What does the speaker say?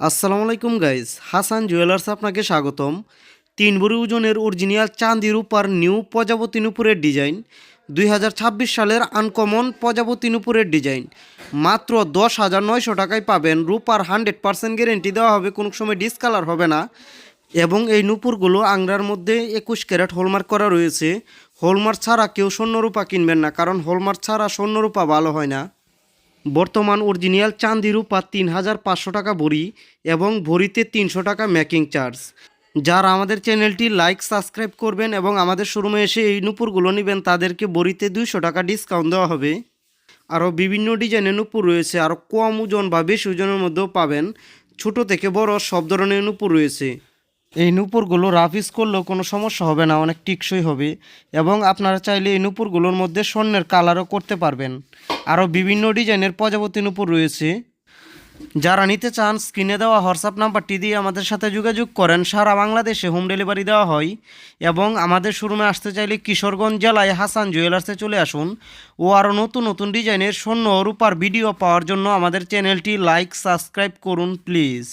আসসালামু আলাইকুম guys Hasan jewellers আপনাকে স্বাগতম। তিন ভরি ওজনের অরিজিনাল চাঁদি রূপার নিউ প্রজাপতি নুপুরের ডিজাইন দুই হাজার ছাব্বিশ সালের আনকমন প্রজাপতি নুপুরের ডিজাইন মাত্র দশ হাজার নয়শো টাকায় পাবেন। রূপার হান্ড্রেড পার্সেন্ট গ্যারেন্টি দেওয়া হবে, কোনো সময় ডিসকালার হবে না। এবং এই নুপুরগুলো আংরার মধ্যে একুশ ক্যারেট হলমার্ক করা রয়েছে। হলমার্ক ছাড়া কেউ স্বর্ণরূপা কিনবেন না, কারণ হলমার্ক ছাড়া স্বর্ণরূপা ভালো হয় না। বর্তমান অরিজিনাল চাঁদি রূপা তিন হাজার পাঁচশো টাকা ভরি এবং ভরিতে তিনশো টাকা মেকিং চার্জ। যারা আমাদের চ্যানেলটি লাইক, সাবস্ক্রাইব করবেন এবং আমাদের শোরুমে এসে এই নুপুরগুলো নেবেন, তাদেরকে বড়িতে দুইশো টাকা ডিসকাউন্ট দেওয়া হবে। আরও বিভিন্ন ডিজাইনের নুপুর রয়েছে, আরও কম ওজন বা বেশি ওজনের মধ্যেও পাবেন। ছোট থেকে বড় সব ধরনের নুপুর রয়েছে। এই নূপুরগুলো রাফ ইউজ করলেও কোনো সমস্যা হবে না, অনেক টিকসই হবে এবং আপনারা চাইলে এই নূপুরগুলোর মধ্যে স্বর্ণের কালারও করতে পারবেন। আরও বিভিন্ন ডিজাইনের প্রজাপতি নূপুর রয়েছে। যারা নিতে চান স্ক্রিনে দেওয়া হোয়াটসঅ্যাপ নাম্বারটি দিয়ে আমাদের সাথে যোগাযোগ করেন। সারা বাংলাদেশে হোম ডেলিভারি দেওয়া হয় এবং আমাদের শোরুমে আসতে চাইলে কিশোরগঞ্জ জেলায় হাসান জুয়েলার্সে চলে আসুন ও আরও নতুন নতুন ডিজাইনের স্বর্ণ রূপার ভিডিও পাওয়ার জন্য আমাদের চ্যানেলটি লাইক সাবস্ক্রাইব করুন প্লিজ